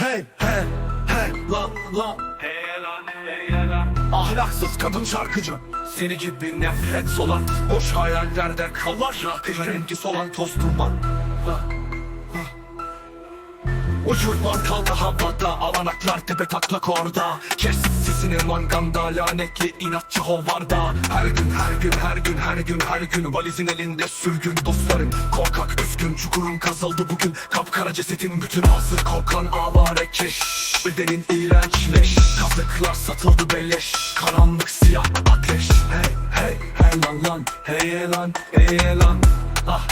Hey hey hey lan lan. Ahlaksız kadın şarkıcı. Seni gibi nefret olan Boş hayallerde kalan rengi solan toz duman. Uçurtman kaldı havada Alanaklar tepe taklak orada. Kes sesini manganda Lanetli inatçı hovarda Her gün her gün her gün her gün her gün Valizin elinde sürgün dostlarım. Korkak üzgün çukurun kazıldı bugün. Kapkara cesetin bütün ağzı kokan avare keş. Bedenin iğrençleş. Kazıklar satıldı beleş. Karanlık siyah ateş. Hey hey hey lan lan. Hey lan hey lan. Ah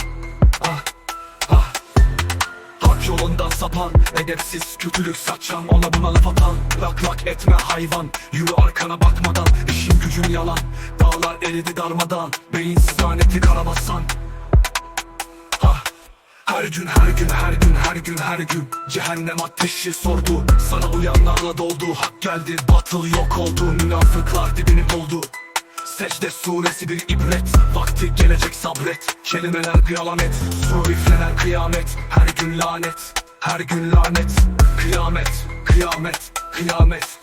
Hak yolundan sapan Edepsiz kötülük saçan Ona buna laf atan Lak lak etme hayvan Yürü arkana bakmadan İşin gücün yalan Dağlar eridi darmadan Beyinsiz lanetli karabasan. Her gün her gün her gün her gün her gün Cehennem ateşi sordu Sana uyanlarla doldu Hak geldi batıl yok oldu Münafıklar dibini doldu Secde suresi bir ibret. Vakti gelecek sabret. Kelimeler kıyamet. Su üflener kıyamet. Her gün lanet. Her gün lanet. Kıyamet Kıyamet Kıyamet